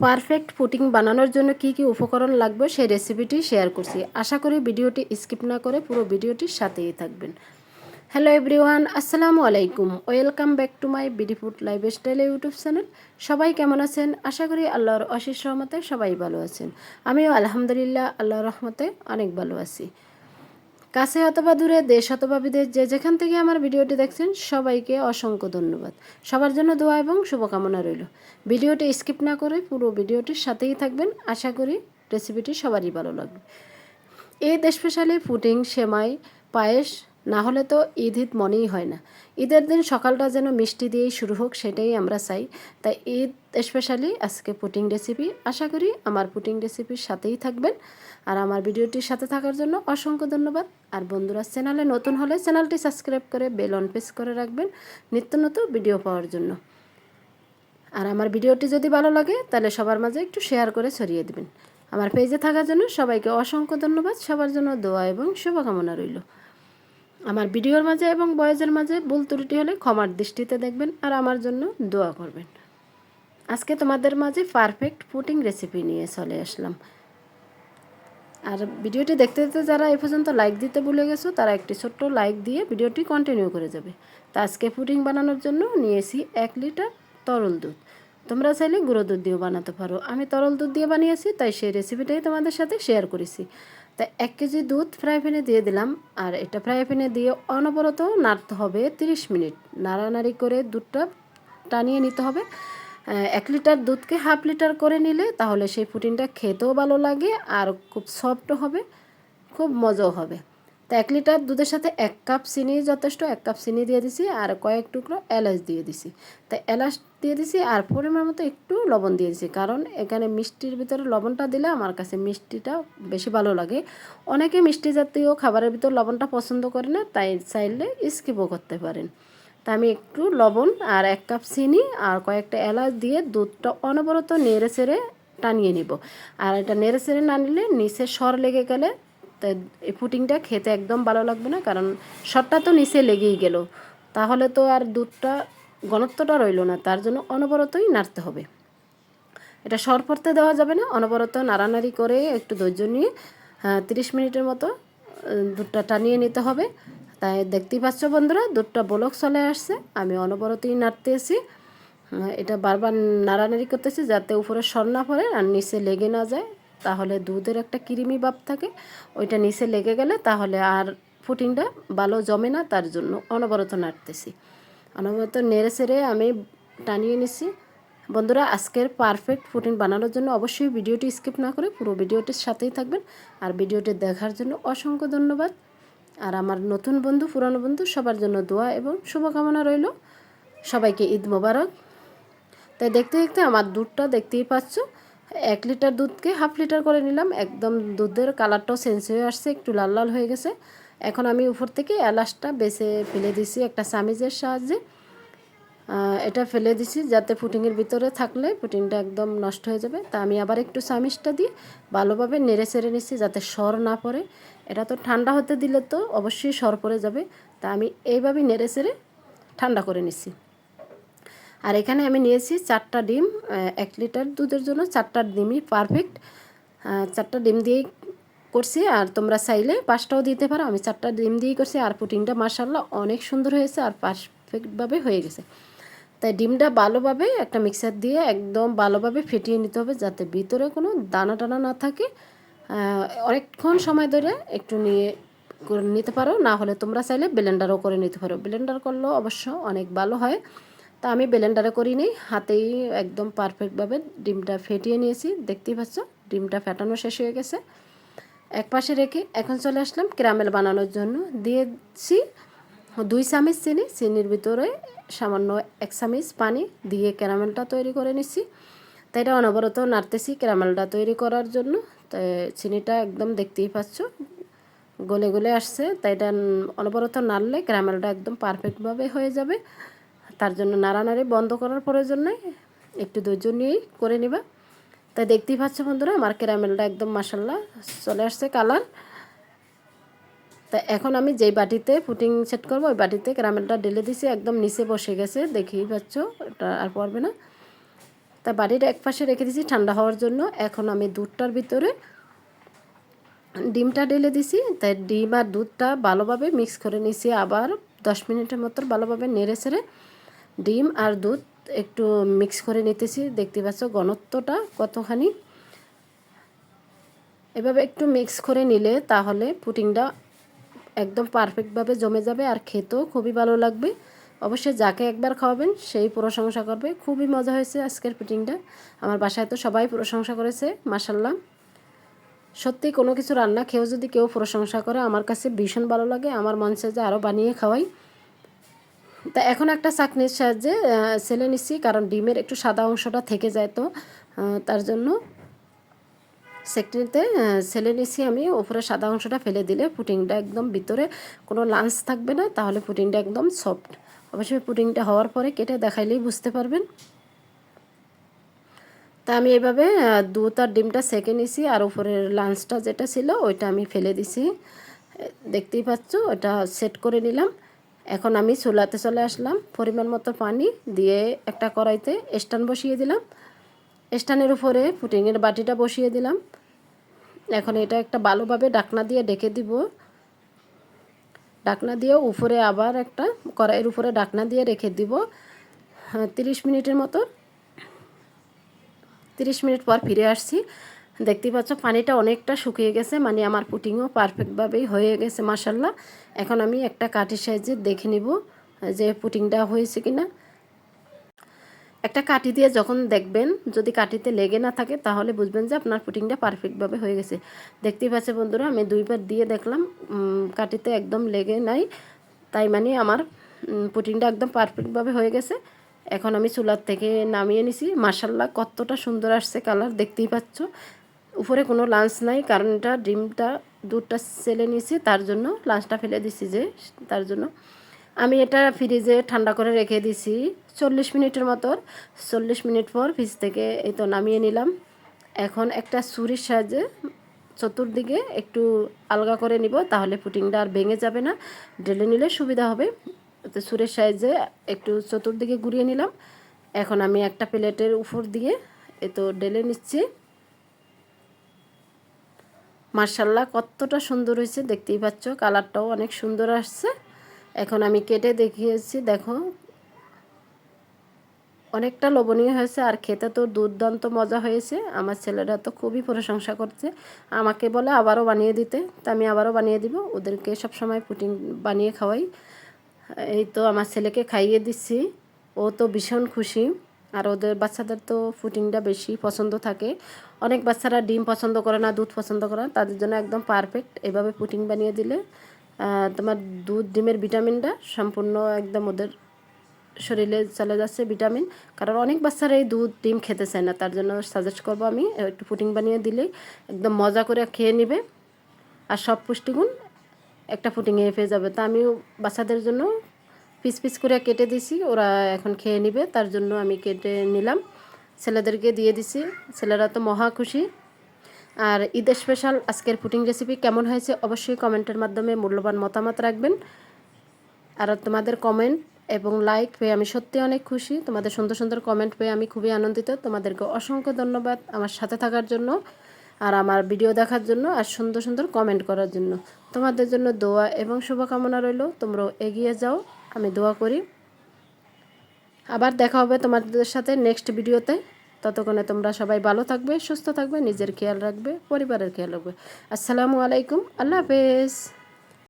Perfect putting বানানোর জন্য কি কি উপকরণ লাগবে সেই রেসিপিটি শেয়ার করছি। আশা করি ভিডিওটি স্কিপ না করে পুরো ভিডিওটির সাথেই থাকবেন। হ্যালো এভরিওয়ান, আসসালামু আলাইকুম। Welcome back to my BD food lifestyle YouTube channel. সবাই কেমন আছেন? আশা করি আল্লাহর অশেষ রহমতে সবাই ভালো আছেন। আমিও আলহামদুলিল্লাহ, আল্লাহর রহমতে অনেক ভালো আছি। কাছে অথবা দূরে, দেশ অথবা বিদেশ, যে যেখান থেকে আমার ভিডিওটি দেখছেন, সবাইকে অসংখ্য ধন্যবাদ। সবার জন্য দোয়া এবং শুভকামনা রইল। ভিডিওটি স্কিপ না করে পুরো ভিডিওটির সাথেই থাকবেন। আশা করি রেসিপিটি সবারই ভালো লাগবে। ঈদ স্পেশালি পুডিং, সেমাই, পায়েস না হলে তো ঈদ ঈদ মনেই হয় না। ঈদের দিন সকালটা যেন মিষ্টি দিয়েই শুরু হোক, সেটাই আমরা চাই। তাই ঈদ স্পেশালি আজকে পুটিং রেসিপি। আশা করি আমার পুটিং রেসিপির সাথেই থাকবেন। আর আমার ভিডিওটির সাথে থাকার জন্য অসংখ্য ধন্যবাদ। আর বন্ধুরা, চ্যানেলে নতুন হলে চ্যানেলটি সাবস্ক্রাইব করে বেল অন প্রেস করে রাখবেন নিত্য নতুন ভিডিও পাওয়ার জন্য। আর আমার ভিডিওটি যদি ভালো লাগে, তাহলে সবার মাঝে একটু শেয়ার করে ছড়িয়ে দেবেন। আমার পেজে থাকার জন্য সবাইকে অসংখ্য ধন্যবাদ। সবার জন্য দোয়া এবং শুভকামনা রইল। আমার ভিডিওর মাঝে এবং বয়েজের মাঝে ভুল ত্রুটি হলে ক্ষমার দৃষ্টিতে দেখবেন আর আমার জন্য দোয়া করবেন। আজকে তোমাদের মাঝে পারফেক্ট পুটিং রেসিপি নিয়ে চলে আসলাম। আর ভিডিওটি দেখতে দেখতে যারা এ পর্যন্ত লাইক দিতে ভুলে গেছো, তারা একটি ছোট্ট লাইক দিয়ে ভিডিওটি কন্টিনিউ করে যাবে। তা আজকে পুডিং বানানোর জন্য নিয়েছি এক লিটার তরল দুধ। তোমরা চাইলে গুঁড়ো দুধ দিয়েও বানাতে পারো। আমি তরল দুধ দিয়ে বানিয়েছি, তাই সেই রেসিপিটাই তোমাদের সাথে শেয়ার করেছি। তাই এক কেজি দুধ ফ্রাই প্যানে দিয়ে দিলাম, আর এটা ফ্রাই প্যানে দিয়ে অনবরত নাড়তে হবে তিরিশ মিনিট। নাড়ানাড়ি করে দুধটা টানিয়ে নিতে হবে। এক লিটার দুধকে হাফ লিটার করে নিলে তাহলে সেই পুটিনটা খেতেও ভালো লাগে আর খুব সফটও হবে, খুব মজাও হবে। তো এক লিটার দুধের সাথে এক কাপ চিনি যথেষ্ট, এক কাপ চিনি দিয়ে দিছি আর কয়েক টুকরো এলাচ দিয়ে দিছি। তাই এলাচ দিয়ে দিছি আর পরিমাণ মতো একটু লবণ দিয়ে দিছি, কারণ এখানে মিষ্টির ভিতরে লবণটা দিলে আমার কাছে মিষ্টিটা বেশি ভালো লাগে। অনেকে মিষ্টি জাতীয় খাবারের ভিতর লবণটা পছন্দ করে না, তাই চাইলে স্কিপও করতে পারেন। তা আমি একটু লবণ আর এক কাপ চিনি আর কয়েকটা এলাচ দিয়ে দুধটা অনবরত নেড়ে চেড়ে টানিয়ে নিব। আর এটা নেড়ে চেড়ে না নিলে নিচে সর লেগে গেলে তো এই পুটিংটা খেতে একদম ভালো লাগবে না, কারণ সরটা তো নিচে লেগেই গেল। তাহলে তো আর দুধটা ঘনত্বটা রইল না, তার জন্য অনবরতই নাড়তে হবে। এটা সর পড়তে দেওয়া যাবে না, অনবরত নাড়ানাড়ি করে একটু ধৈর্য নিয়ে তিরিশ মিনিটের মতো দুধটা টানিয়ে নিতে হবে। তাই দেখতেই পাচ্ছ বন্ধুরা দুধটা বলক চলে আসছে। আমি অনবরতই নাড়তেছি এটা বারবার নাড়ানাড়ি করতেছি যাতে উপরে সর না পড়ে আর নিচে লেগে না যায়। তাহলে দুধের একটা কিরিমি ভাব থাকে, ওইটা নিচে লেগে গেলে তাহলে আর ফুটিংটা ভালো জমে না, তার জন্য অনবরত নাড়তেছি। অনবরত নেড়ে সেড়ে আমি টানিয়ে নিছি। বন্ধুরা, আজকের পারফেক্ট ফুটিং বানানোর জন্য অবশ্যই ভিডিওটি স্কিপ না করে পুরো ভিডিওটির সাথেই থাকবেন। আর ভিডিওটি দেখার জন্য অসংখ্য ধন্যবাদ। আর আমার নতুন বন্ধু, পুরনো বন্ধু, সবার জন্য দোয়া এবং শুভকামনা রইল। সবাইকে ঈদ মোবারক। তাই দেখতে দেখতে আমার দুধটা দেখতেই পাচ্ছ, এক লিটার দুধকে হাফ লিটার করে নিলাম। একদম দুধের কালারটাও চেঞ্জ হয়ে আসছে, একটু লাল লাল হয়ে গেছে। এখন আমি উপর থেকে এলাচটা বেছে ফেলে দিছি একটা সামিজের সাহায্যে। এটা ফেলে দিছি যাতে পুটিংয়ের ভিতরে থাকলে পুটিংটা একদম নষ্ট হয়ে যাবে। তা আমি আবার একটু চামিচটা দিয়ে ভালোভাবে নেড়ে চেড়ে নিচ্ছি যাতে সর না পড়ে। এটা তো ঠান্ডা হতে দিলে তো অবশ্যই সর পড়ে যাবে। তা আমি এইভাবেই নেড়ে চেড়ে ঠান্ডা করে নিচ্ছি আর এখানে আমি নিয়েছি চারটা ডিম এক লিটার দুধের জন্য চারটা ডিমই পারফেক্ট চারটা ডিম দিয়েই করছি। আর তোমরা চাইলে পাঁচটাও দিতে পারো। আমি চারটা ডিম দিয়েই করছি। আর পুটিংটা মার্শাল্লাহ অনেক সুন্দর হয়েছে আর পারফেক্টভাবে হয়ে গেছে। তাই ডিমটা ভালোভাবে একটা মিক্সার দিয়ে একদম ভালোভাবে ফেটিয়ে নিতে হবে যাতে ভিতরে কোনো দানা টানা না থাকে। অনেকক্ষণ সময় ধরে একটু নিয়ে করে নিতে পারো, না হলে তোমরা চাইলে ব্লেন্ডারও করে নিতে পারো। ব্লেন্ডার করলেও অবশ্য অনেক ভালো হয়। তা আমি ব্লেন্ডারে করি নি হাতেই একদম পারফেক্টভাবে ডিমটা ফেটিয়ে নিয়েছি। দেখতেই পাচ্ছ, ডিমটা ফেটানো শেষ হয়ে গেছে। এক পাশে রেখে এখন চলে আসলাম ক্যারামেল বানানোর জন্য। দিয়েছি দুই চামচ চিনি, চিনির ভিতরে সামান্য এক চামচ পানি দিয়ে ক্যারামেলটা তৈরি করে নিচ্ছি তাই এটা অনবরত নাড়তেছি ক্যারামেলটা তৈরি করার জন্য। তাই চিনিটা একদম দেখতেই পাচ্ছ, গলে গলে আসছে। তাই এটা অনবরত নাড়লে ক্যারামেলটা একদম পারফেক্টভাবে হয়ে যাবে। তার জন্য নাড়ানাড়ি বন্ধ করার প্রয়োজন নেই। একটু ধৈর্য নিয়েই করে নিবা। তাই দেখতেই পাচ্ছ বন্ধুরা, আমার ক্যারামেলটা একদম মাসাল্লাহ চলে আসছে কালার তা এখন আমি যেই বাটিতে ফুটিং সেট করব, ওই বাটিতে ক্যারামেলটা ঢেলে দিছি, একদম নিচে বসে গেছে, দেখেই পাচ্ছ, এটা আর পড়বে না। তা বাড়ির এক পাশে রেখে দিয়েছি ঠান্ডা হওয়ার জন্য, এখন আমি দুধটার ভিতরে ডিমটা ঢেলে দিছি তাই ডিম আর দুধটা ভালোভাবে মিক্স করে নিছি, আবার দশ মিনিটের মতো ভালোভাবে নেড়ে ছেড়ে ডিম আর দুধ একটু মিক্স করে নিতেছি, দেখতে পাচ্ছ ঘনত্বটা কতখানি। এভাবে একটু মিক্স করে নিলে তাহলে পুটিংটা একদম পারফেক্টভাবে জমে যাবে আর খেতেও খুবই ভালো লাগবে। অবশ্যই যাকে একবার খাওয়াবেন, সেই প্রশংসা করবে। খুবই মজা হয়েছে আজকের পুটিংটা আমার বাসায় তো সবাই প্রশংসা করেছে মাসাল্লাহ সত্যি কোনো কিছু রান্না খেয়েও যদি কেউ প্রশংসা করে, আমার কাছে ভীষণ ভালো লাগে। আমার মন চায় যে আরও বানিয়ে খাওয়াই। তা এখন একটা চাকনির সাহায্যে সেলে নিচ্ছি কারণ ডিমের একটু সাদা অংশটা থেকে যায় তো তার জন্য। সেকটিতে সেলে নিচ্ছি আমি, ওপরে সাদা অংশটা ফেলে দিলে পুটিংটা একদম ভিতরে কোনো লাঞ্চ থাকবে না, তাহলে পুটিংটা একদম সফট। অবশ্যই পুটিংটা হওয়ার পরে কেটে দেখাইলেই বুঝতে পারবেন। তা আমি এভাবে দুধ আর ডিমটা সেকে নিছি আর উপরের লাঞ্চটা যেটা ছিল ওইটা আমি ফেলে দিছি। দেখতেই পাচ্ছ, ওটা সেট করে নিলাম। এখন আমি চুলাতে চলে আসলাম, পরিমাণ মতো পানি দিয়ে একটা কড়াইতে স্ট্যান্ড বসিয়ে দিলাম। স্ট্যান্ডের উপরে পুটিংয়ের বাটিটা বসিয়ে দিলাম। এখন এটা একটা ভালোভাবে ডাকনা দিয়ে ডেকে দিব। ডাকনা দিয়ে উপরে আবার একটা কড়াইয়ের উপরে ডাকনা দিয়ে রেখে দিব। তিরিশ মিনিটের মতো। তিরিশ মিনিট পর ফিরে আসছি। দেখতে পাচ্ছ পানিটা অনেকটা শুকিয়ে গেছে মানে আমার পুটিংও পারফেক্টভাবেই হয়ে গেছে মাসাল্লাহ এখন আমি একটা কাঠের সাইজে দেখে নিব যে পুটিংটা হয়েছে কি না একটা কাঠি দিয়ে যখন দেখবেন, যদি কাঠিতে লেগে না থাকে, তাহলে বুঝবেন যে আপনার পুটিংটা পারফেক্টভাবে হয়ে গেছে। দেখতেই পাচ্ছে বন্ধুরা, আমি দুইবার দিয়ে দেখলাম কাঠিতে একদম লেগে নাই। তাই মানে আমার পুটিংটা একদম পারফেক্টভাবে হয়ে গেছে। এখন আমি চুলার থেকে নামিয়ে নিছি। মাসাল্লাহ কতটা সুন্দর আসছে কালার দেখতেই পাচ্ছ। উপরে কোনো লাঞ্চ নাই, কারণ এটা ডিমটা, দুধটা সেলে নিয়েছি, তার জন্য লাঞ্চটা ফেলে দিছি যে, তার জন্য। আমি এটা ফ্রিজে ঠান্ডা করে রেখে দিছি। চল্লিশ মিনিটের মতো। চল্লিশ মিনিট পর ফ্রিজ থেকে এই তো নামিয়ে নিলাম। এখন একটা ছুরির সাহায্যে চতুর্দিকে একটু আলগা করে নিব, তাহলে পুটিংটা আর ভেঙে যাবে না। ডেলে নিলে সুবিধা হবে। তো সুরের সাইজে একটু চতুর্দিকে ঘুরিয়ে নিলাম। এখন আমি একটা প্লেটের উপর দিয়ে এ তো ডেলে নিচ্ছি। মার্শাল্লাহ কতটা সুন্দর হয়েছে, দেখতেই পাচ্ছ। কালারটাও অনেক সুন্দর আসছে। এখন আমি কেটে দেখিয়েছি, দেখো। অনেকটা লোভনীয় হয়েছে, আর খেতে তো দুর্দান্ত মজা হয়েছে। আমার ছেলেরা তো খুবই প্রশংসা করছে। আমাকে বলে আবারও বানিয়ে দিতে, তা আমি আবারও বানিয়ে দিব। ওদেরকে সব সময় পুটিং বানিয়ে খাওয়াই। এই তো আমার ছেলেকে খাইয়ে দিচ্ছি। ও তো ভীষণ খুশি। আর ওদের বাচ্চাদের তো ফুটিংটা বেশি পছন্দ থাকে। অনেক বাচ্চারা ডিম পছন্দ করে না, দুধ পছন্দ করে না, তাদের জন্য একদম পারফেক্ট এভাবে পুটিং বানিয়ে দিলে তোমার দুধ, ডিমের ভিটামিনটা সম্পূর্ণ একদম ওদের শরীরে চলে যাচ্ছে ভিটামিন। কারণ অনেক বাচ্চারা এই দুধ, ডিম খেতে চায় না, তার জন্য সাজেস্ট করব আমি, একটু পুটিং বানিয়ে দিলেই একদম মজা করে খেয়ে নিবে। আর সব পুষ্টিগুণ একটা ফুটিংয়ে পেয়ে যাবে। তা আমিও বাচ্চাদের জন্য পিস পিস করে কেটে দিছি, ওরা এখন খেয়ে নিবে, তার জন্য আমি কেটে নিলাম। ছেলেদেরকে দিয়ে দিছি, ছেলেরা তো মহা খুশি। আর ঈদ স্পেশাল আজকের পুটিং রেসিপি কেমন হয়েছে অবশ্যই কমেন্টের মাধ্যমে মূল্যবান মতামত রাখবেন। আর তোমাদের কমেন্ট এবং লাইক পেয়ে আমি সত্যি অনেক খুশি। তোমাদের সুন্দর সুন্দর কমেন্ট পেয়ে আমি খুবই আনন্দিত। তোমাদেরকে অসংখ্য ধন্যবাদ আমার সাথে থাকার জন্য আর আমার ভিডিও দেখার জন্য আর সুন্দর সুন্দর কমেন্ট করার জন্য। তোমাদের জন্য দোয়া এবং শুভকামনা রইল। তোমরাও এগিয়ে যাও। আমি দোয়া করি। আবার দেখা হবে তোমাদের সাথে নেক্সট ভিডিওতে ততক্ষণে তোমরা সবাই ভালো থাকবে, সুস্থ থাকবে, নিজের খেয়াল রাখবে, পরিবারের খেয়াল রাখবে। আসসালামু আলাইকুম, আল্লাহ হাফেজ।